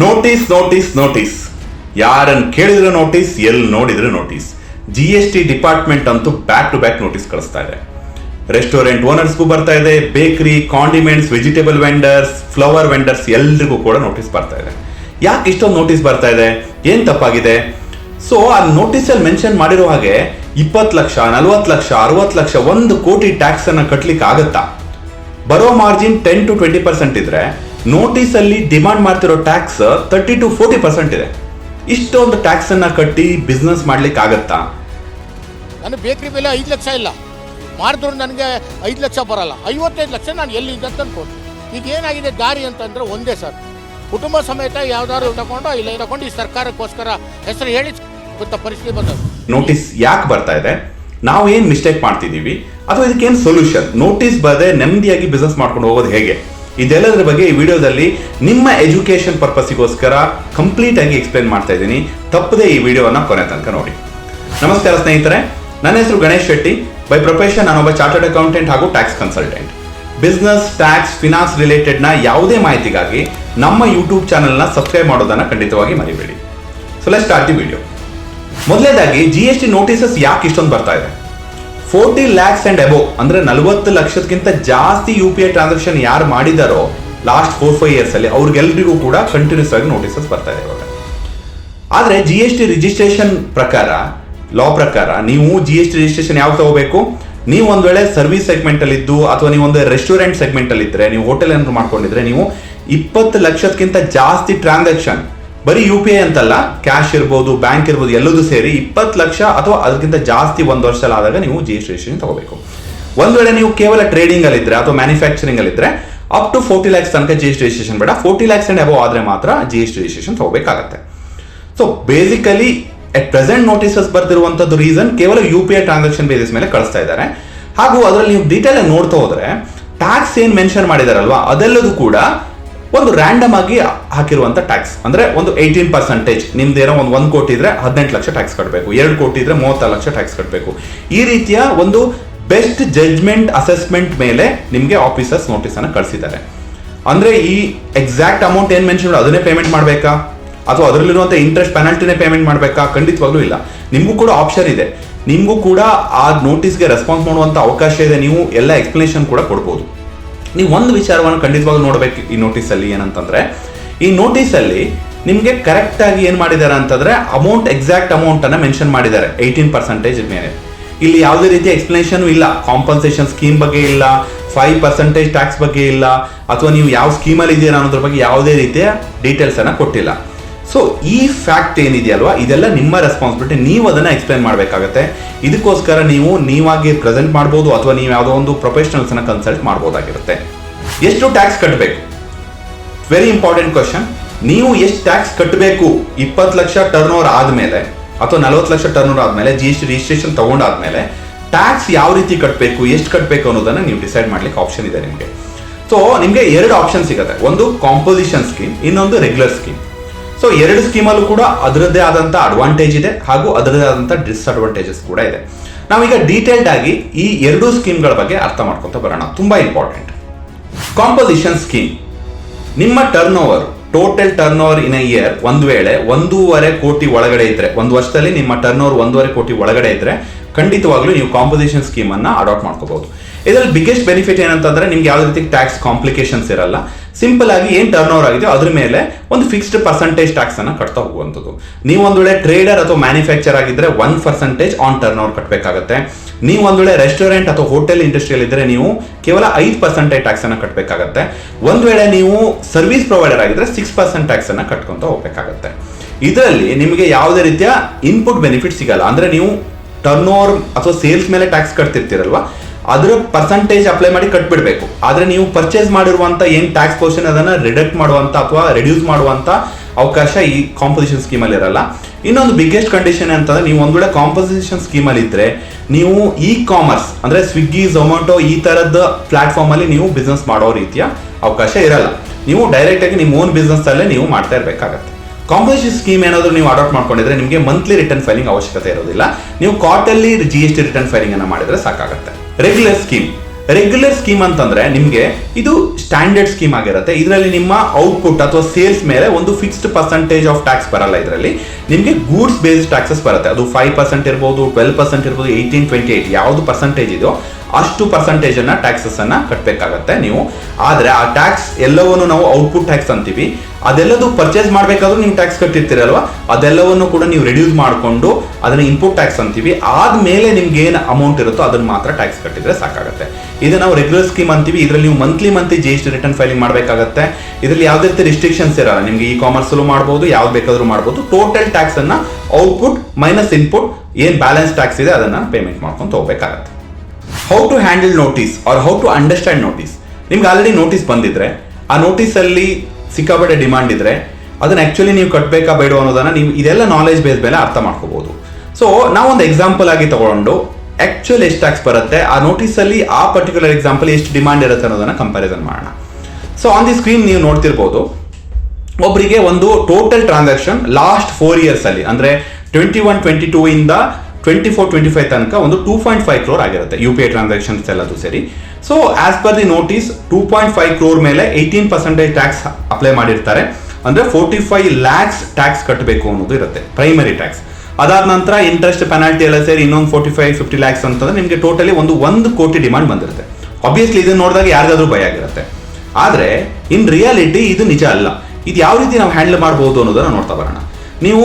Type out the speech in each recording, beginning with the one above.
Notice notice notice ಯಾರನ್ನು ಕೇಳಿದ್ರೆ notice ಎಲ್ಲಿ ನೋಡಿದ್ರೆ notice G S T department ಅಂತೂ ಬ್ಯಾಕ್ ಟು ಬ್ಯಾಕ್ ನೋಟಿಸ್ ಕಳಿಸ್ತಾ ಇದೆ. ರೆಸ್ಟೋರೆಂಟ್ ಓನರ್ಸ್ಗೂ ಬರ್ತಾ ಇದೆ bakery condiments vegetable vendors flower vendors ಎಲ್ರಿಗೂ ಕೂಡ ನೋಟಿಸ್ ಬರ್ತಾ ಇದೆ. ಯಾಕೆ ಇಷ್ಟೊಂದು ನೋಟಿಸ್ ಬರ್ತಾ ಇದೆ? ಏನು ತಪ್ಪಾಗಿದೆ? ಸೊ ಆ ನೋಟಿಸಲ್ಲಿ ಮೆನ್ಷನ್ ಮಾಡಿರೋ ಹಾಗೆ ಇಪ್ಪತ್ತು ಲಕ್ಷ, ನಲ್ವತ್ತು ಲಕ್ಷ, ಅರವತ್ತು ಲಕ್ಷ, ಒಂದು ಕೋಟಿ ಟ್ಯಾಕ್ಸ್ ಅನ್ನ ಕಟ್ಟಲಿಕ್ಕೆ ಆಗತ್ತಾ ಬರೋ margin ten to twenty percent ಇದ್ರೆ ನೋಟಿಸ್ ಅಲ್ಲಿ ಡಿಮಾಂಡ್ ಮಾಡ್ತಿರೋ tax thirty to forty percent ಇದೆ. ಇಷ್ಟೊಂದು ಟ್ಯಾಕ್ಸ್ ಅನ್ನ ಕಟ್ಟಿ ಬಿಸ್ನೆಸ್ ಮಾಡ್ಲಿಕ್ಕೆ ಆಗತ್ತಾ ನನ್ನ ಬೇಕರಿ ಬೆಲೆ ಐದು ಲಕ್ಷ ಇಲ್ಲ. ಮಾಡಿದ್ರು ನನಗೆ ಐದು ಲಕ್ಷ ಬರಲ್ಲ. ಐವತ್ತೈದು ಲಕ್ಷ ನಾನು ಎಲ್ಲಿ ಇದೆ ತಂದ್ಕೊಡ್ತೀನಿ ಈಗ ಏನಾಗಿದೆ ದಾರಿ ಅಂತಂದ್ರೆ ಒಂದೇ ಸರ್. ಕುಟುಂಬ ಸಮೇತ ಯಾವ್ದಾದ್ರು ತಗೊಂಡು ಇಲ್ಲ ತಗೊಂಡು ಈ ಸರ್ಕಾರಕ್ಕೋಸ್ಕರ ಹೆಸರು ಹೇಳಿ ಗೊತ್ತ ಪರಿಸ್ಥಿತಿ ಬಂದದ್ದು. ನೋಟಿಸ್ ಯಾಕೆ ಬರ್ತಾ ಇದೆ? ನಾವು ಏನು ಮಿಸ್ಟೇಕ್ ಮಾಡ್ತಿದ್ದೀವಿ? ಅಥವಾ ಇದಕ್ಕೇನು ಸೊಲ್ಯೂಷನ್ ನೋಟಿಸ್ ಬರದೆ ನೆಮ್ಮದಿಯಾಗಿ ಬಿಸ್ನೆಸ್ ಮಾಡ್ಕೊಂಡು ಹೋಗೋದು ಹೇಗೆ? ಇದೆಲ್ಲದರ ಬಗ್ಗೆ ಈ ವಿಡಿಯೋದಲ್ಲಿ ನಿಮ್ಮ ಎಜುಕೇಶನ್ ಪರ್ಪಸ್ಗೋಸ್ಕರ ಕಂಪ್ಲೀಟ್ ಆಗಿ ಎಕ್ಸ್ಪ್ಲೇನ್ ಮಾಡ್ತಾ ಇದ್ದೀನಿ. ತಪ್ಪದೇ ಈ ವಿಡಿಯೋನ ಕೊನೆ ತನಕ ನೋಡಿ. ನಮಸ್ಕಾರ ಸ್ನೇಹಿತರೆ, ನನ್ನ ಹೆಸರು ಗಣೇಶ್ ಶೆಟ್ಟಿ. ಬೈ ಪ್ರೊಫೆಷನ್ ನಾನೊಬ್ಬ ಚಾರ್ಟರ್ಡ್ ಅಕೌಂಟೆಂಟ್ ಹಾಗೂ tax consultant business tax finance ರಿಲೇಟೆಡ್ನ ಯಾವುದೇ ಮಾಹಿತಿಗಾಗಿ ನಮ್ಮ ಯೂಟ್ಯೂಬ್ ಚಾನಲ್ನ ಸಬ್ಸ್ಕ್ರೈಬ್ ಮಾಡೋದನ್ನ ಖಂಡಿತವಾಗಿ ಮರಿಬೇಡಿ. So let start the video ಮೊದಲೇದಾಗಿ ಜಿ ಎಸ್ ಟಿ ನೋಟಿಸಸ್ ಯಾಕೆ ಇಷ್ಟೊಂದು ಬರ್ತಾ ಇದೆ? ಫೋರ್ಟಿ ಲ್ಯಾಕ್ಸ್ ಅಂಡ್ ಅಬೋ, ಅಂದ್ರೆ ನಲವತ್ತು ಲಕ್ಷಕ್ಕಿಂತ ಜಾಸ್ತಿ ಯು ಪಿ ಐ ಟ್ರಾನ್ಸಾಕ್ಷನ್ ಯಾರು ಮಾಡಿದಾರೋ ಲಾಸ್ಟ್ ಫೋರ್ ಫೈವ್ ಇಯರ್ಸ್ ಅಲ್ಲಿ ಅವ್ರಿಗೆಲ್ರಿಗೂ ಕೂಡ ಕಂಟಿನ್ಯೂಸ್ ಆಗಿ ನೋಟಿಸಸ್ ಬರ್ತಾ ಇದೆ ಇವಾಗ. ಆದ್ರೆ ಜಿ ಎಸ್ ಟಿ ರಿಜಿಸ್ಟ್ರೇಷನ್ ಪ್ರಕಾರ ಲಾ ಪ್ರಕಾರ, ನೀವು ಜಿ ಎಸ್ ಟಿ ರಿಜಿಸ್ಟ್ರೇಷನ್ ಯಾವ ತಗೋಬೇಕು? ನೀವು ಒಂದ್ ವೇಳೆ ಸರ್ವಿಸ್ ಸೆಗ್ಮೆಂಟ್ ಅಲ್ಲಿ ಇದ್ದು, ಅಥವಾ ನೀವು ಒಂದು ರೆಸ್ಟೋರೆಂಟ್ ಸೆಗ್ಮೆಂಟ್ ಅಲ್ಲಿ ಇದ್ರೆ, ನೀವು ಹೋಟೆಲ್ ಏನಾದ್ರು ಮಾಡ್ಕೊಂಡಿದ್ರೆ, ನೀವು ಇಪ್ಪತ್ತು ಲಕ್ಷಕ್ಕಿಂತ ಜಾಸ್ತಿ ಟ್ರಾನ್ಸಾಕ್ಷನ್ ಬರೀ ಯು ಪಿ ಐ ಅಂತಲ್ಲ ಕ್ಯಾಶ್ ಇರ್ಬೋದು ಬ್ಯಾಂಕ್ ಇರ್ಬೋದು, ಎಲ್ಲದೂ ಸೇರಿ ಇಪ್ಪತ್ತು ಲಕ್ಷ ಅಥವಾ ಅದಕ್ಕಿಂತ ಜಾಸ್ತಿ ಒಂದು ವರ್ಷದಲ್ಲಾದಾಗ ನೀವು ಜಿ ಎಸ್ ರಿಜಿಸ್ಟ್ರೇಷನ್ ತಗೋಬೇಕು. ಒಂದು ವೇಳೆ ನೀವು ಕೇವಲ ಟ್ರೇಡಿಂಗ್ ಅಲ್ಲಿ ಇದ್ರೆ ಅಥವಾ ಮ್ಯಾನುಫ್ಯಾಕ್ಚರಿಂಗ್ ಅಲ್ಲಿ ಇದ್ರೆ ಅಪ್ ಟು ಫೋರ್ಟಿ ಲ್ಯಾಕ್ಸ್ ತನಕ ಜಿ ಎಸ್ ರಿಜಿಸ್ಟ್ರೇಷನ್ ಬೇಡ. ಫೋರ್ಟಿ ಲ್ಯಾಕ್ಸ್ ಅಂಡ್ ಅಬೋ ಆದ್ರೆ ಮಾತ್ರ G S registration ತಗೋಬೇಕಾಗತ್ತೆ. So basically at present notices ಬರ್ತಿರುವಂತದ್ದು reason ಕೇವಲ U P I transaction basis ಮೇಲೆ ಕಳಿಸ್ತಾ ಇದ್ದಾರೆ. ಹಾಗೂ ಅದರಲ್ಲಿ ನೀವು ಡೀಟೇಲ್ ನೋಡ್ತಾ ಹೋದ್ರೆ ಟ್ಯಾಕ್ಸ್ ಏನ್ ಮೆನ್ಷನ್ ಮಾಡಿದಾರಲ್ವಾ, ಅದೆಲ್ಲದೂ ಕೂಡ ಒಂದು ರ್ಯಾಂಡಮ್ ಆಗಿ ಹಾಕಿರುವಂತ ಟ್ಯಾಕ್ಸ್ ಅಂದ್ರೆ ಒಂದು ಏಯ್ಟೀನ್ ಪರ್ಸೆಂಟೇಜ್ ನಿಮ್ದು ಏನೋ ಒಂದು ಒಂದು ಕೋಟಿ ಇದ್ರೆ ಹದಿನೆಂಟು ಲಕ್ಷ ಟ್ಯಾಕ್ಸ್ ಕಟ್ಟಬೇಕು ಎರಡು ಕೋಟಿ ಇದ್ರೆ ಮೂವತ್ತಾರು ಲಕ್ಷ ಟ್ಯಾಕ್ಸ್ ಕಟ್ಟಬೇಕು ಈ ರೀತಿಯ ಒಂದು ಬೆಸ್ಟ್ ಜಡ್ಜ್ಮೆಂಟ್ ಅಸೆಸ್ಮೆಂಟ್ ಮೇಲೆ ನಿಮಗೆ ಆಫೀಸರ್ಸ್ ನೋಟಿಸ್ ಅನ್ನ ಕಳಿಸಿದ್ದಾರೆ. ಅಂದ್ರೆ ಈ ಎಕ್ಸಾಕ್ಟ್ ಅಮೌಂಟ್ ಏನ್ ಮೆನ್ಷನ್ ಅದನ್ನೇ ಪೇಮೆಂಟ್ ಮಾಡಬೇಕಾ? ಅಥವಾ ಅದರಲ್ಲಿರುವಂಥ ಇಂಟ್ರೆಸ್ಟ್ ಪೆನಾಲ್ಟಿನೇ ಪೇಮೆಂಟ್ ಮಾಡಬೇಕಾ? ಖಂಡಿತವಾಗ್ಲೂ ಇಲ್ಲ. ನಿಮಗೂ ಕೂಡ ಆಪ್ಷನ್ ಇದೆ. ನಿಮಗೂ ಕೂಡ ಆ ನೋಟಿಸ್ಗೆ ರೆಸ್ಪಾನ್ಸ್ ಮಾಡುವಂತ ಅವಕಾಶ ಇದೆ. ನೀವು ಎಲ್ಲ ಎಕ್ಸ್ಪ್ಲನೇಷನ್ ಕೂಡ ಕೊಡ್ಬೋದು. ನೀವು ಒಂದು ವಿಚಾರವನ್ನು ಖಂಡಿತವಾಗಿ ನೋಡ್ಬೇಕು ಈ ನೋಟಿಸಲ್ಲಿ ಏನಂತಂದ್ರೆ, ಈ ನೋಟಿಸಲ್ಲಿ ನಿಮಗೆ ಕರೆಕ್ಟಾಗಿ ಏನು ಮಾಡಿದ್ದಾರೆ ಅಂತಂದ್ರೆ ಅಮೌಂಟ್ ಎಕ್ಸಾಕ್ಟ್ ಅಮೌಂಟ್ ಅನ್ನ ಮೆನ್ಷನ್ ಮಾಡಿದ್ದಾರೆ ಏಯ್ಟೀನ್ ಪರ್ಸೆಂಟೇಜ್ ಮೇಲೆ. ಇಲ್ಲಿ ಯಾವುದೇ ರೀತಿಯ ಎಕ್ಸ್ಪ್ಲನೇಷನ್ ಇಲ್ಲ. ಕಾಂಪನ್ಸೇಷನ್ ಸ್ಕೀಮ್ ಬಗ್ಗೆ ಇಲ್ಲ ಫೈವ್ ಪರ್ಸೆಂಟೇಜ್ ಟ್ಯಾಕ್ಸ್ ಬಗ್ಗೆ ಇಲ್ಲ, ಅಥವಾ ನೀವು ಯಾವ ಸ್ಕೀಮಲ್ಲಿ ಇದ್ದೀರಾ ಅನ್ನೋದ್ರ ಬಗ್ಗೆ ಯಾವುದೇ ರೀತಿಯ ಡೀಟೇಲ್ಸ್ ಅನ್ನ ಕೊಟ್ಟಿಲ್ಲ. ಸೊ ಈ ಫ್ಯಾಕ್ಟ್ ಏನಿದೆಯಲ್ವಾ ಇದೆಲ್ಲ ನಿಮ್ಮ ರೆಸ್ಪಾನ್ಸಿಬಿಲಿಟಿ ನೀವು ಅದನ್ನು ಎಕ್ಸ್ಪ್ಲೈನ್ ಮಾಡಬೇಕಾಗತ್ತೆ. ಇದಕ್ಕೋಸ್ಕರ ನೀವು ನೀವಾಗಿ ಪ್ರೆಸೆಂಟ್ ಮಾಡ್ಬೋದು ಅಥವಾ ನೀವು ಯಾವುದೋ ಒಂದು ಪ್ರೊಫೆಷನಲ್ಸ್ ಅನ್ನ ಕನ್ಸಲ್ಟ್ ಮಾಡ್ಬೋದಾಗಿರುತ್ತೆ. ಎಷ್ಟು ಟ್ಯಾಕ್ಸ್ ಕಟ್ಟಬೇಕು ವೆರಿ ಇಂಪಾರ್ಟೆಂಟ್ ಕ್ವಶನ್ ನೀವು ಎಷ್ಟು ಟ್ಯಾಕ್ಸ್ ಕಟ್ಟಬೇಕು ಇಪ್ಪತ್ತು ಲಕ್ಷ ಟರ್ನ್ ಓವರ್ ಆದಮೇಲೆ ಅಥವಾ ನಲವತ್ತು ಲಕ್ಷ ಟರ್ನ್ ಓವರ್ ಆದಮೇಲೆ ಜಿ ಎಸ್ ಟಿ ರಿಜಿಸ್ಟ್ರೇಷನ್ ತಗೊಂಡಾದ್ಮೇಲೆ ಟ್ಯಾಕ್ಸ್ ಯಾವ ರೀತಿ ಕಟ್ಟಬೇಕು ಎಷ್ಟು ಕಟ್ಟಬೇಕು ಅನ್ನೋದನ್ನು ನೀವು ಡಿಸೈಡ್ ಮಾಡ್ಲಿಕ್ಕೆ ಆಪ್ಷನ್ ಇದೆ ನಿಮಗೆ. ಸೊ ನಿಮಗೆ ಎರಡು ಆಪ್ಷನ್ ಸಿಗುತ್ತೆ. ಒಂದು ಕಾಂಪೋಸಿಷನ್ ಸ್ಕೀಮ್ ಇನ್ನೊಂದು ರೆಗ್ಯುಲರ್ ಸ್ಕೀಮ್ ಸೊ ಎರಡು ಸ್ಕೀಮಲ್ಲೂ ಕೂಡ ಅದರದ್ದೇ ಆದಂತ ಅಡ್ವಾಂಟೇಜ್ ಇದೆ ಹಾಗೂ ಅದರದ್ದೇ ಆದಂತ ಡಿಸ್ಅಡ್ವಾಂಟೇಜಸ್ ಕೂಡ ಇದೆ. ನಾವೀಗ ಡೀಟೇಲ್ಡ್ ಆಗಿ ಈ ಎರಡು ಸ್ಕೀಮ್ಗಳ ಬಗ್ಗೆ ಅರ್ಥ ಮಾಡ್ಕೊಂತ ಬರೋಣ. ತುಂಬಾ ಇಂಪಾರ್ಟೆಂಟ್ ಕಾಂಪೋಸಿಷನ್ ಸ್ಕೀಮ್ ನಿಮ್ಮ turnover total turnover in a year ಒಂದು ವೇಳೆ ಒಂದೂವರೆ ಕೋಟಿ ಒಳಗಡೆ ಇದ್ರೆ, ಒಂದು ವರ್ಷದಲ್ಲಿ ನಿಮ್ಮ ಟರ್ನ್ ಓವರ್ ಒಂದೂವರೆ ಕೋಟಿ ಒಳಗಡೆ ಇದ್ರೆ ಖಂಡಿತವಾಗ್ಲೂ ನೀವು ಕಾಂಪೋಸಿಷನ್ ಸ್ಕೀಮ್ ಅನ್ನ ಅಡಾಪ್ಟ್ ಮಾಡ್ಕೋಬಹುದು. ಇದರಲ್ಲಿ ಬಿಗ್ಗೆಸ್ಟ್ ಬೆನಿಫಿಟ್ ಏನಂತಂದ್ರೆ ನಿಮ್ಗೆ ಯಾವುದೇ ರೀತಿ ಟ್ಯಾಕ್ಸ್ ಕಾಂಪ್ಲಿಕೇಶನ್ಸ್ ಇರಲ್ಲ. ಸಿಂಪಲ್ ಆಗಿ ಏನು ಟರ್ನ್ ಓವರ್ ಆಗಿದೆಯೋ ಅದ್ರ ಮೇಲೆ ಒಂದು ಫಿಕ್ಸ್ಡ್ ಪರ್ಸೆಂಟೇಜ್ ಟ್ಯಾಕ್ಸ್ ಅನ್ನ ಕಟ್ತಾ ಹೋಗುವಂಥದ್ದು. ನೀವು ಒಂದು ವೇಳೆ ಟ್ರೇಡರ್ ಅಥವಾ ಮ್ಯಾನುಫ್ಯಾಕ್ಚರ್ ಆಗಿದ್ರೆ one percentage on turn over ಕಟ್ಟಬೇಕಾಗತ್ತೆ ನೀವು ಒಂದು ವೇಳೆ ರೆಸ್ಟೋರೆಂಟ್ ಅಥವಾ ಹೋಟೆಲ್ ಇಂಡಸ್ಟ್ರಿಯಲ್ಲಿ ಇದ್ರೆ ನೀವು ಕೇವಲ ಐದು ಪರ್ಸೆಂಟೇಜ್ ಟ್ಯಾಕ್ಸ್ ಅನ್ನ ಕಟ್ಟಬೇಕಾಗತ್ತೆ ಒಂದು ವೇಳೆ ನೀವು ಸರ್ವಿಸ್ ಪ್ರೊವೈಡರ್ ಆಗಿದ್ರೆ ಸಿಕ್ಸ್ ಪರ್ಸೆಂಟ್ ಟ್ಯಾಕ್ಸ್ ಅನ್ನ ಕಟ್ಕೊಂತ ಹೋಗ್ಬೇಕಾಗತ್ತೆ. ಇದರಲ್ಲಿ ನಿಮಗೆ ಯಾವುದೇ ರೀತಿಯ ಇನ್ಪುಟ್ ಬೆನಿಫಿಟ್ ಸಿಗಲ್ಲ. ಅಂದ್ರೆ ನೀವು ಟರ್ನ್ ಓವರ್ ಅಥವಾ ಸೇಲ್ಸ್ ಮೇಲೆ ಟ್ಯಾಕ್ಸ್ ಕಟ್ತಿರ್ತೀರಲ್ವಾ? ಅದರ ಪರ್ಸೆಂಟೇಜ್ ಅಪ್ಲೈ ಮಾಡಿ ಕಟ್ಬಿಡ್ಬೇಕು. ಆದ್ರೆ ನೀವು ಪರ್ಚೇಸ್ ಮಾಡಿರುವಂತ ಏನ್ ಟ್ಯಾಕ್ಸ್ ಪೋರ್ಷನ್ ಅದನ್ನ ರಿಡಕ್ಟ್ ಮಾಡುವಂತ ಅಥವಾ ರೆಡ್ಯೂಸ್ ಮಾಡುವಂತ ಅವಕಾಶ ಈ ಕಾಂಪೋಸಿಷನ್ ಸ್ಕೀಮ್ ಅಲ್ಲಿ ಇರಲ್ಲ. ಇನ್ನೊಂದು ಬಿಗ್ಗೆಸ್ಟ್ ಕಂಡೀಷನ್ ಅಂತಂದ್ರೆ ನೀವು ಒಂದ್ ವೇಳೆ ಕಾಂಪೋಸಿಷನ್ ಸ್ಕೀಮ್ ಅಲ್ಲಿ ಇದ್ರೆ ನೀವು ಇ ಕಾಮರ್ಸ್ ಅಂದ್ರೆ ಸ್ವಿಗ್ಗಿ ಝೊಮ್ಯಾಟೊ ಈ ತರದ ಪ್ಲಾಟ್ಫಾರ್ಮ್ ಅಲ್ಲಿ ನೀವು ಬಿಸ್ನೆಸ್ ಮಾಡೋ ರೀತಿಯ ಅವಕಾಶ ಇರಲ್ಲ. ನೀವು ಡೈರೆಕ್ಟ್ ಆಗಿ ನಿಮ್ಮ ಓನ್ ಬಿಸ್ನೆಸ್ ಅಲ್ಲೇ ನೀವು ಮಾಡ್ತಾ ಇರಬೇಕಾಗತ್ತೆ. ಕಾಂಪೋಸಿಷನ್ ಸ್ಕೀಮ್ ಏನಾದರೂ ನೀವು ಅಡಾಪ್ಟ್ ಮಾಡ್ಕೊಂಡಿದ್ರೆ ನಿಮಗೆ ಮಂತ್ಲಿ ರಿಟರ್ನ್ ಫೈಲಿಂಗ್ ಅವಶ್ಯಕತೆ ಇರೋದಿಲ್ಲ. ನೀವು quarterly G S T return filing ಅನ್ನು ಮಾಡಿದ್ರೆ ಸಾಕಾಗುತ್ತೆ. ರೆಗ್ಯುಲರ್ ಸ್ಕೀಮ್ ರೆಗ್ಯುಲರ್ ಸ್ಕೀಮ್ ಅಂತಂದ್ರೆ ನಿಮಗೆ ಇದು ಸ್ಟ್ಯಾಂಡರ್ಡ್ ಸ್ಕೀಮ್ ಆಗಿರುತ್ತೆ. ಇದರಲ್ಲಿ ನಿಮ್ಮ ಔಟ್ಪುಟ್ ಅಥವಾ ಸೇಲ್ಸ್ ಮೇಲೆ ಒಂದು ಫಿಕ್ಸ್ಡ್ ಪರ್ಸೆಂಟೇಜ್ ಆಫ್ ಟ್ಯಾಕ್ಸ್ ಬರಲ್ಲ ಇದರಲ್ಲಿ. ನಿಮಗೆ ಗೂಡ್ಸ್ ಬೇಸ್ಡ್ ಟ್ಯಾಕ್ಸಸ್ ಬರುತ್ತೆ. ಅದು ಫೈವ್ ಪರ್ಸೆಂಟ್ ಇರ್ಬೋದು ಟ್ವೆಲ್ ಪರ್ಸೆಂಟ್ ಇರ್ಬೋದು ಏಯ್ಟೀನ್ ಟ್ವೆಂಟಿ ಏಯ್ಟ್ ಯಾವುದು ಪರ್ಸೆಂಟೇಜ್ ಇದೆಯೋ ಅಷ್ಟು ಟ್ಯಾಕ್ಸಸ್ ಅನ್ನ ಕಟ್ಟಬೇಕಾಗತ್ತೆ ನೀವು. ಆದ್ರೆ ಆ ಟ್ಯಾಕ್ಸ್ ಎಲ್ಲವನ್ನು ನಾವು ಔಟ್ಪುಟ್ ಟ್ಯಾಕ್ಸ್ ಅಂತೀವಿ. ಅದೆಲ್ಲದು ಪರ್ಚೇಸ್ ಮಾಡಬೇಕಾದ್ರೂ ನೀವು ಟ್ಯಾಕ್ಸ್ ಕಟ್ಟಿರ್ತೀರಲ್ವ? ಅದೆಲ್ಲವನ್ನು ಕೂಡ ನೀವು ರಿಡ್ಯೂಸ್ ಮಾಡಿಕೊಂಡು ಅದನ್ನ ಇನ್ಪುಟ್ ಟ್ಯಾಕ್ಸ್ ಅಂತೀವಿ. ಆದ್ಮೇಲೆ ನಿಮ್ಗೆ ಏನು ಅಮೌಂಟ್ ಇರುತ್ತೋ ಅದನ್ನ ಮಾತ್ರ ಟ್ಯಾಕ್ಸ್ ಕಟ್ಟಿದ್ರೆ ಸಾಕಾಗುತ್ತೆ. ಇದು ನಾವು ರೆಗ್ಯುಲರ್ ಸ್ಕೀಮ್ ಅಂತೀವಿ. ಇದರಲ್ಲಿ ನೀವು monthly monthly G S T return filing ಮಾಡಬೇಕಾಗತ್ತೆ. ಇದರಲ್ಲಿ ಯಾವುದೇ ರೀತಿ ರಿಸ್ಟ್ರಿಕ್ಷನ್ಸ್ ಇರಲ್ಲ. ನಿಮ್ಗೆ ಈ ಕಾಮರ್ಸಲ್ಲೂ ಮಾಡ್ಬೋದು, ಯಾವ್ದು ಬೇಕಾದರೂ ಮಾಡ್ಬೋದು. ಟೋಟಲ್ ಟ್ಯಾಕ್ಸ್ ಅನ್ನ ಔಟ್ಪುಟ್ ಮೈನಸ್ ಇನ್ಪುಟ್ ಏನು ಬ್ಯಾಲೆನ್ಸ್ ಟ್ಯಾಕ್ಸ್ ಇದೆ ಅದನ್ನ ಪೇಮೆಂಟ್ ಮಾಡ್ಕೊಂಡು ಹೋಗ್ಬೇಕಾಗತ್ತೆ. How to handle notice or how to understand notice ನಿಮ್ಗೆ ಆಲ್ರೆಡಿ ನೋಟಿಸ್ ಬಂದಿದ್ರೆ, ಆ ನೋಟಿಸ್ ಅಲ್ಲಿ ಸಿಕ್ಕಾಪಟ್ಟೆ ಡಿಮಾಂಡ್ ಇದ್ರೆ, ಅದನ್ನ ಆಕ್ಚುಲಿ ನೀವು ಕಟ್ಟಬೇಕಾ ಬೇಡ ಅನ್ನೋದನ್ನ ನೀವು ಇದೆಲ್ಲ ನಾಲೆಜ್ ಬೇಸ್ ಮೇಲೆ ಅರ್ಥ ಮಾಡ್ಕೋಬಹುದು ಸೊ ನಾವೊಂದು ಎಕ್ಸಾಂಪಲ್ ಆಗಿ ತಗೊಂಡು ಆಕ್ಚುಲ್ ಎಷ್ಟು ಟ್ಯಾಕ್ಸ್ ಬರುತ್ತೆ, ಆ ನೋಟಿಸ್ ಅಲ್ಲಿ ಆ ಪರ್ಟಿಕ್ಯುಲರ್ ಎಕ್ಸಾಂಪಲ್ ಎಷ್ಟು ಡಿಮಾಂಡ್ ಇರುತ್ತೆ ಅನ್ನೋದನ್ನ ಕಂಪ್ಯಾರಿಸನ್ ಮಾಡೋಣ. ಸೊ ಆನ್ ದಿ ಸ್ಕ್ರೀನ್ ನೀವು ನೋಡ್ತಿರ್ಬೋದು ಒಬ್ಬರಿಗೆ ಒಂದು total transaction last four years ಅಲ್ಲಿ, ಅಂದ್ರೆ ಟ್ವೆಂಟಿ ಒನ್ ಟ್ವೆಂಟಿ ಟೂ ಇಂದ ಟ್ವೆಂಟಿ ಫೋರ್ ಟ್ವೆಂಟಿ ಫೈವ್ ತನಕ ಒಂದು ಟೂ ಪಾಯಿಂಟ್ ಫೈವ್ ಕ್ರೋರ್ ಆಗಿರುತ್ತೆ ಯು ಪಿ ಐ ಟ್ರಾನ್ಸಾಕ್ಷನ್ಸ್ ಎಲ್ಲದೂ ಸರಿ. So as per the notice two point five crore ಮೇಲೆ ಏಯ್ಟೀನ್ ಪರ್ಸೆಂಟೇಜ್ ಟ್ಯಾಕ್ಸ್ ಅಪ್ಲೈ ಮಾಡಿರ್ತಾರೆ. ಅಂದ್ರೆ ಫೋರ್ಟಿ ಫೈವ್ ಲ್ಯಾಕ್ಸ್ ಟ್ಯಾಕ್ಸ್ ಕಟ್ಟಬೇಕು ಅನ್ನೋದು ಇರುತ್ತೆ ಪ್ರೈಮರಿ ಟ್ಯಾಕ್ಸ್ ಅದಾದ ನಂತರ ಇಂಟ್ರೆಸ್ಟ್ ಪೆನಾಲ್ಟಿ ಎಲ್ಲ ಸೇರಿ ಇನ್ನೊಂದು ಫೋರ್ಟಿ ಫೈವ್ ಫಿಫ್ಟಿ ಲ್ಯಾಕ್ಸ್ ಅಂತಂದ್ರೆ ನಿಮಗೆ ಟೋಟಲಿ ಒಂದು ಒಂದು ಕೋಟಿ ಡಿಮಾಂಡ್ ಬಂದಿರುತ್ತೆ. ಆಬ್ವಿಯಸ್ಲಿ ಇದನ್ನ ನೋಡಿದಾಗ ಯಾರಿಗಾದ್ರೂ ಭಯ ಆಗಿರುತ್ತೆ. ಆದ್ರೆ ಇನ್ ರಿಯಾಲಿಟಿ ಇದು ನಿಜ ಅಲ್ಲ. ಇದು ಯಾವ ರೀತಿ ನಾವು ಹ್ಯಾಂಡಲ್ ಮಾಡಬಹುದು ಅನ್ನೋದನ್ನ ನೋಡ್ತಾ ಬರೋಣ. ನೀವು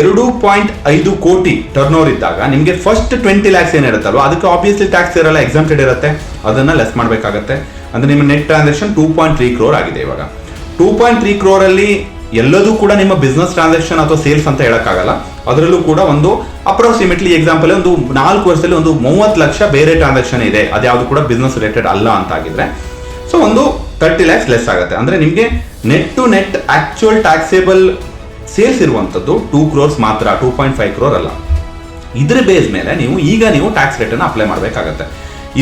ಎರಡು ಪಾಯಿಂಟ್ ಐದು ಕೋಟಿ ಟರ್ನ್ ಓವರ್ ಇದ್ದಾಗ ನಿಮಗೆ ಫಸ್ಟ್ ಟ್ವೆಂಟಿ ಲ್ಯಾಕ್ಸ್ ಏನಿರುತ್ತಲ್ವ ಅದಕ್ಕೆ ಆಬ್ವಿಯಸ್ಲಿ ಟ್ಯಾಕ್ಸ್ ಇರಲ್ಲ ಎಕ್ಸಾಮ್ಟೆಡ್ ಇರುತ್ತೆ. ಅದನ್ನ ಲೆಸ್ ಮಾಡಬೇಕಾಗತ್ತೆ. ಅಂದ್ರೆ ನಿಮ್ಮ net transaction two point three crore ಆಗಿದೆ ಇವಾಗ. ಟೂ ಪಾಯಿಂಟ್ ತ್ರೀ ಕ್ರೋರ್ ಅಲ್ಲಿ ಎಲ್ಲದೂ ಕೂಡ ನಿಮ್ಮ ಬಿಸ್ನೆಸ್ ಟ್ರಾನ್ಸಾಕ್ಷನ್ ಅಥವಾ ಸೇಲ್ಸ್ ಅಂತ ಹೇಳಕ್ಕಾಗಲ್ಲ. ಅದರಲ್ಲೂ ಕೂಡ ಒಂದು ಅಪ್ರಾಕ್ಸಿಮೇಟ್ಲಿ ಎಕ್ಸಾಂಪಲ್ ಒಂದು ನಾಲ್ಕು ವರ್ಷದಲ್ಲಿ ಒಂದು ಮೂವತ್ತು ಲಕ್ಷ ಬೇರೆ ಟ್ರಾನ್ಸಾಕ್ಷನ್ ಇದೆ. ಅದ್ಯಾವುದು ಕೂಡ ಬಿಸ್ನೆಸ್ ರಿಲೇಟೆಡ್ ಅಲ್ಲ ಅಂತ ಆಗಿದ್ರೆ ಸೊ ಒಂದು ತರ್ಟಿ ಲ್ಯಾಕ್ಸ್ ಲೆಸ್ ಆಗುತ್ತೆ. ಅಂದ್ರೆ ನಿಮಗೆ net to net actual taxable sales ಇರುವಂತದ್ದು ಟೂ ಕ್ರೋರ್ಸ್ ಮಾತ್ರ ಟೂ ಪಾಯಿಂಟ್ ಫೈವ್ ಕ್ರೋರ್ ಅಲ್ಲ. ಇದ್ರ ಬೇಸ್ ಮೇಲೆ ನೀವು ಈಗ ನೀವು ಟ್ಯಾಕ್ಸ್ ರೇಟ್ ಅನ್ನು ಅಪ್ಲೈ ಮಾಡಬೇಕಾಗತ್ತೆ.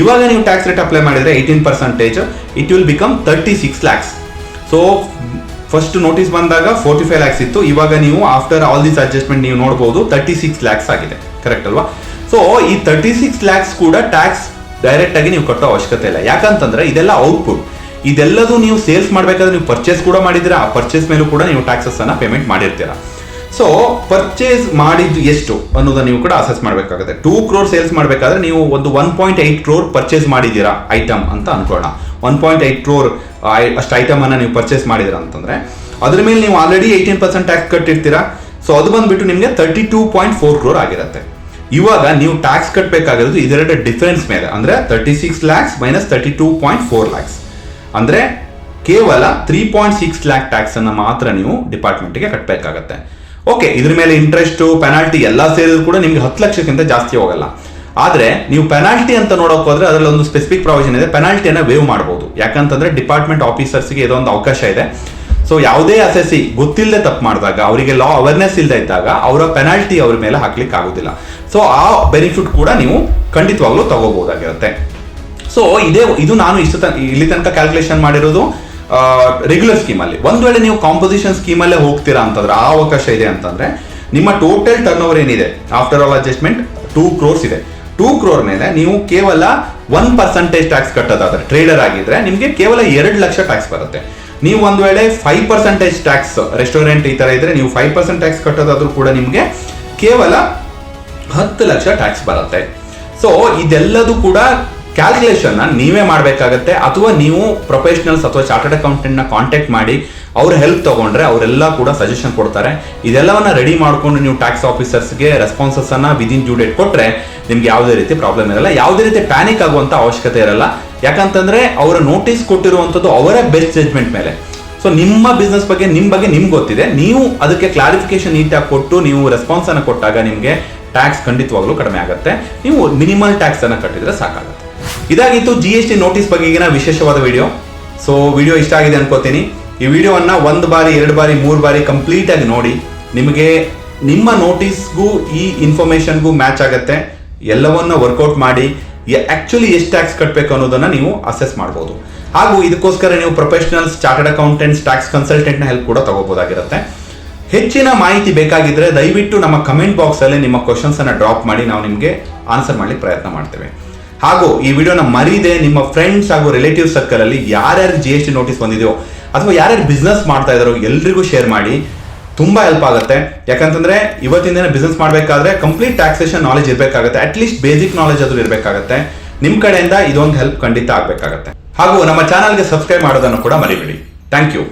ಇವಾಗ ನೀವು ಟ್ಯಾಕ್ಸ್ ರೇಟ್ ಅಪ್ಲೈ ಮಾಡಿದ್ರೆ eighteen percentage it will become thirty six lakhs so first notice ಬಂದಾಗ ಫೋರ್ಟಿ ಫೈವ್ ಲ್ಯಾಕ್ಸ್ ಇತ್ತು. ಇವಾಗ ನೀವು ಆಫ್ಟರ್ ಆಲ್ ದಿಸ್ ಅಡ್ಜಸ್ಟ್ಮೆಂಟ್ ನೀವು ನೋಡಬಹುದು ತರ್ಟಿ ಸಿಕ್ಸ್ ಲ್ಯಾಕ್ಸ್ ಆಗಿದೆ. ಕರೆಕ್ಟ್ ಅಲ್ವಾ? ಸೊ ಈ ತರ್ಟಿ ಸಿಕ್ಸ್ ಲ್ಯಾಕ್ಸ್ ಕೂಡ ಟ್ಯಾಕ್ಸ್ ಡೈರೆಕ್ಟ್ ಆಗಿ ನೀವು ಕಟ್ಟೋ ಅವಶ್ಯಕತೆ ಇಲ್ಲ. ಯಾಕಂತಂದ್ರೆ ಇದೆಲ್ಲ ಔಟ್ಪುಟ್ ಇದೆಲ್ಲದೂ ನೀವು ಸೇಲ್ಸ್ ಮಾಡಬೇಕಾದ್ರೆ ನೀವು ಪರ್ಚೇಸ್ ಕೂಡ ಮಾಡಿದ್ರೆ ಆ ಪರ್ಚೇಸ್ ಮೇಲೂ ಕೂಡ ನೀವು ಟ್ಯಾಕ್ಸಸ್ ಅನ್ನ ಪೇಮೆಂಟ್ ಮಾಡಿರ್ತೀರಾ. ಸೊ ಪರ್ಚೇಸ್ ಮಾಡಿದ್ದು ಎಷ್ಟು ಅನ್ನೋದನ್ನ ನೀವು ಕೂಡ ಅಸೆಸ್ ಮಾಡಬೇಕಾಗುತ್ತೆ. ಟೂ ಕ್ರೋರ್ ಸೇಲ್ಸ್ ಮಾಡಬೇಕಾದ್ರೆ ನೀವು ಒಂದು one point eight crore purchase ಮಾಡಿದ್ದೀರಾ ಐಟಮ್ ಅಂತ ಅನ್ಕೊಳ್ಳೋಣ. ಒನ್ ಪಾಯಿಂಟ್ ಏಟ್ ಕ್ರೋರ್ ಅಷ್ಟು ಐಟಮ್ ಅನ್ನ ನೀವು ಪರ್ಚೇಸ್ ಮಾಡಿದಿರಾ ಅಂತಂದ್ರೆ, ಅದ್ರ ಮೇಲೆ ನೀವು ಆಲ್ರೆಡಿ ಏಯ್ಟೀನ್ ಪರ್ಸೆಂಟ್ ಟ್ಯಾಕ್ಸ್ ಕಟ್ಟಿರ್ತೀರಾ. ಸೊ ಅದು ಬಂದ್ಬಿಟ್ಟು ನಿಮಗೆ thirty two point four crore ಆಗಿರುತ್ತೆ. ಇವಾಗ ನೀವು ಟ್ಯಾಕ್ಸ್ ಕಟ್ಟಬೇಕಾಗಿರೋದು ಇದೆರಡು ಡಿಫರೆನ್ಸ್ ಮೇಲೆ. ಅಂದ್ರೆ thirty six lakhs minus thirty two point four lakhs ಅಂದ್ರೆ ಕೇವಲ three point six lakh tax ಅನ್ನ ಮಾತ್ರ ನೀವು ಡಿಪಾರ್ಟ್ಮೆಂಟ್ಗೆ ಕಟ್ಟಬೇಕಾಗತ್ತೆ ಓಕೆ ಇದ್ರ ಮೇಲೆ ಇಂಟ್ರೆಸ್ಟು ಪೆನಾಲ್ಟಿ ಎಲ್ಲ ಸೇರಿದ್ರು ಕೂಡ ನಿಮಗೆ ಹತ್ತು ಲಕ್ಷಕ್ಕಿಂತ ಜಾಸ್ತಿ ಹೋಗಲ್ಲ. ಆದ್ರೆ ನೀವು ಪೆನಾಲ್ಟಿ ಅಂತ ನೋಡೋಕೆ ಹೋದ್ರೆ ಅದರಲ್ಲಿ ಒಂದು ಸ್ಪೆಸಿಫಿಕ್ ಪ್ರಾವಿಷನ್ ಇದೆ ಪೆನಾಲ್ಟಿಯನ್ನು ವೇವ್ ಮಾಡಬಹುದು ಯಾಕಂತಂದ್ರೆ ಡಿಪಾರ್ಟ್ಮೆಂಟ್ ಆಫೀಸರ್ಸ್ಗೆ ಇದೊಂದು ಅವಕಾಶ ಇದೆ. ಸೊ ಯಾವುದೇ ಅಸೆಸಿ ಗೊತ್ತಿಲ್ಲದೆ ತಪ್ಪು ಮಾಡಿದಾಗ, ಅವರಿಗೆ ಲಾ ಅವೇರ್ನೆಸ್ ಇಲ್ಲದೆ ಇದ್ದಾಗ, ಅವರ ಪೆನಾಲ್ಟಿ ಅವ್ರ ಮೇಲೆ ಹಾಕ್ಲಿಕ್ಕೆ ಆಗೋದಿಲ್ಲ ಸೊ ಆ ಬೆನಿಫಿಟ್ ಕೂಡ ನೀವು ಖಂಡಿತವಾಗ್ಲೂ ತಗೋಬಹುದಾಗಿರುತ್ತೆ. ಸೊ ಇದೇ ಇದು ನಾನು ಇಷ್ಟು ತನ, ಇಲ್ಲಿ ತನಕ ಕ್ಯಾಲ್ಕುಲೇಷನ್ ಮಾಡಿರೋದು ರೆಗ್ಯುಲರ್ ಸ್ಕೀಮ್ ಅಲ್ಲಿ. ಒಂದ್ ವೇಳೆ ನೀವು ಕಾಂಪೋಸಿಷನ್ ಸ್ಕೀಮ್ ಅಲ್ಲೇ ಹೋಗ್ತೀರಾ ಅಂತಂದ್ರೆ, ಆ ಅವಕಾಶ ಇದೆ ಅಂತಂದ್ರೆ, ನಿಮ್ಮ ಟೋಟಲ್ ಟರ್ನ್ ಓವರ್ ಏನಿದೆ? After all adjustment two crores ಇದೆ. ಟೂ ಕ್ರೋರ್ ಮೇಲೆ ನೀವು ಕೇವಲ ಒನ್ ಪರ್ಸೆಂಟೇಜ್ ಟ್ಯಾಕ್ಸ್ ಕಟ್ಟೋದಾದ್ರೆ ಟ್ರೇಡರ್ ಆಗಿದ್ರೆ ನಿಮಗೆ ಕೇವಲ ಎರಡು ಲಕ್ಷ ಟ್ಯಾಕ್ಸ್ ಬರುತ್ತೆ. ನೀವು ಒಂದು ವೇಳೆ ಫೈವ್ ಪರ್ಸೆಂಟೇಜ್ ಟ್ಯಾಕ್ಸ್ ರೆಸ್ಟೋರೆಂಟ್ ಈ ತರ ಇದ್ರೆ ನೀವು ಫೈವ್ ಪರ್ಸೆಂಟ್ ಟ್ಯಾಕ್ಸ್ ಕಟ್ಟೋದಾದ್ರೂ ಕೂಡ ನಿಮಗೆ ಕೇವಲ ಹತ್ತು ಲಕ್ಷ ಟ್ಯಾಕ್ಸ್ ಬರುತ್ತೆ. ಸೊ ಇದೆಲ್ಲದೂ ಕೂಡ ಕ್ಯಾಲ್ಕುಲೇಷನ್ ನೀವೇ ಮಾಡಬೇಕಾಗತ್ತೆ, ಅಥವಾ ನೀವು ಪ್ರೊಫೆಷನಲ್ಸ್ ಅಥವಾ ಚಾರ್ಟರ್ಡ್ ಅಕೌಂಟೆಂಟ್ನ ಕಾಂಟ್ಯಾಕ್ಟ್ ಮಾಡಿ ಅವ್ರ ಹೆಲ್ಪ್ ತಗೊಂಡ್ರೆ ಅವರೆಲ್ಲ ಕೂಡ ಸಜೆಷನ್ ಕೊಡ್ತಾರೆ. ಇದೆಲ್ಲವನ್ನ ರೆಡಿ ಮಾಡ್ಕೊಂಡು ನೀವು ಟ್ಯಾಕ್ಸ್ ಆಫೀಸರ್ಸ್ಗೆ ರೆಸ್ಪಾನ್ಸಸ್ ಅನ್ನ ವಿದಿನ್ ಡ್ಯೂ ಡೇಟ್ ಕೊಟ್ಟರೆ ನಿಮ್ಗೆ ಯಾವುದೇ ರೀತಿ ಪ್ರಾಬ್ಲಮ್ ಇರಲ್ಲ. ಯಾವುದೇ ರೀತಿ ಪ್ಯಾನಿಕ್ ಆಗುವಂತ ಅವಶ್ಯಕತೆ ಇರಲ್ಲ. ಯಾಕಂತಂದ್ರೆ ಅವರ ನೋಟಿಸ್ ಕೊಟ್ಟಿರುವಂತದ್ದು ಅವರ ಬೆಸ್ಟ್ ಜಜ್ಮೆಂಟ್ ಮೇಲೆ. ಸೊ ನಿಮ್ಮ ಬಿಸ್ನೆಸ್ ಬಗ್ಗೆ ನಿಮ್ಮ ಬಗ್ಗೆ ನಿಮ್ಗೆ ಗೊತ್ತಿದೆ. ನೀವು ಅದಕ್ಕೆ ಕ್ಲಾರಿಫಿಕೇಶನ್ ನೀಟಾಗಿ ಕೊಟ್ಟು ನೀವು ರೆಸ್ಪಾನ್ಸ್ ಅನ್ನ ಕೊಟ್ಟಾಗ ನಿಮಗೆ ಟ್ಯಾಕ್ಸ್ ಖಂಡಿತವಾಗ್ಲೂ ಕಡಿಮೆ ಆಗುತ್ತೆ. ನೀವು ಮಿನಿಮಲ್ ಟ್ಯಾಕ್ಸ್ ಅನ್ನ ಕಟ್ಟಿದ್ರೆ ಸಾಕಾಗುತ್ತೆ. ಇದಾಗಿತ್ತು ಜಿ ಎಸ್ ಟಿ ನೋಟಿಸ್ ಬಗೆಗಿನ ವಿಶೇಷವಾದ ವಿಡಿಯೋ ಸೊ ವಿಡಿಯೋ ಇಷ್ಟ ಆಗಿದೆ ಅನ್ಕೋತೀನಿ. ಈ ವಿಡಿಯೋವನ್ನು ಒಂದು ಬಾರಿ, ಎರಡು ಬಾರಿ, ಮೂರು ಬಾರಿ ಕಂಪ್ಲೀಟ್ ಆಗಿ ನೋಡಿ. ನಿಮಗೆ ನಿಮ್ಮ ನೋಟಿಸ್ಗೂ ಈ ಇನ್ಫಾರ್ಮೇಶನ್ಗೂ ಮ್ಯಾಚ್ ಆಗುತ್ತೆ. ಎಲ್ಲವನ್ನ ವರ್ಕೌಟ್ ಮಾಡಿ ಆ್ಯಕ್ಚುಲಿ ಎಷ್ಟು ಟ್ಯಾಕ್ಸ್ ಕಟ್ಟಬೇಕು ಅನ್ನೋದನ್ನ ನೀವು ಅಸೆಸ್ ಮಾಡ್ಬೋದು. ಹಾಗೂ ಇದಕ್ಕೋಸ್ಕರ ನೀವು ಪ್ರೊಫೆಷನಲ್ಸ್ ಚಾರ್ಟರ್ಡ್ ಅಕೌಂಟೆಂಟ್ಸ್ ಟ್ಯಾಕ್ಸ್ ಕನ್ಸಲ್ಟೆಂಟ್ನ ಹೆಲ್ಪ್ ಕೂಡ ತಗೋಬಹುದಾಗಿರುತ್ತೆ ಹೆಚ್ಚಿನ ಮಾಹಿತಿ ಬೇಕಾಗಿದ್ರೆ ದಯವಿಟ್ಟು ನಮ್ಮ ಕಮೆಂಟ್ ಬಾಕ್ಸ್ ಅಲ್ಲಿ ನಿಮ್ಮ ಕ್ವಶನ್ಸನ್ನು ಡ್ರಾಪ್ ಮಾಡಿ, ನಾವು ನಿಮಗೆ ಆನ್ಸರ್ ಮಾಡಲಿಕ್ಕೆ ಪ್ರಯತ್ನ ಮಾಡ್ತೇವೆ. ಹಾಗೂ ಈ ವಿಡಿಯೋನ ಮರೀದೆ ನಿಮ್ಮ ಫ್ರೆಂಡ್ಸ್ ಹಾಗೂ ರಿಲೇಟಿವ್ ಸರ್ಕಲ್ ಅಲ್ಲಿ ಯಾರ್ಯಾರು ಜಿ ಎಸ್ ಟಿ ನೋಟಿಸ್ ಬಂದಿದೆಯೋ ಅಥವಾ ಯಾರ್ಯಾರು ಬಿಸ್ನೆಸ್ ಮಾಡ್ತಾ ಇದಾರೋ ಎಲ್ರಿಗೂ ಶೇರ್ ಮಾಡಿ. ತುಂಬಾ ಹೆಲ್ಪ್ ಆಗುತ್ತೆ. ಯಾಕಂತಂದ್ರೆ ಇವತ್ತಿನ ದಿನ ಬಿಸ್ನೆಸ್ ಮಾಡಬೇಕಾದ್ರೆ ಕಂಪ್ಲೀಟ್ ಟ್ಯಾಕ್ಸೇಷನ್ ನಾಲೆಜ್ ಇರಬೇಕಾಗುತ್ತೆ. ಅಟ್ಲೀಸ್ಟ್ ಬೇಸಿಕ್ ನಾಲೆಜ್ ಅದು ಇರಬೇಕಾಗುತ್ತೆ. ನಿಮ್ ಕಡೆಯಿಂದ ಇದೊಂದು ಹೆಲ್ಪ್ ಖಂಡಿತ ಆಗ್ಬೇಕಾಗತ್ತೆ. ಹಾಗೂ ನಮ್ಮ ಚಾನಲ್ಗೆ ಸಬ್ಸ್ಕ್ರೈಬ್ ಮಾಡೋದನ್ನು ಕೂಡ ಮರಿಬೇಡಿ. Thank you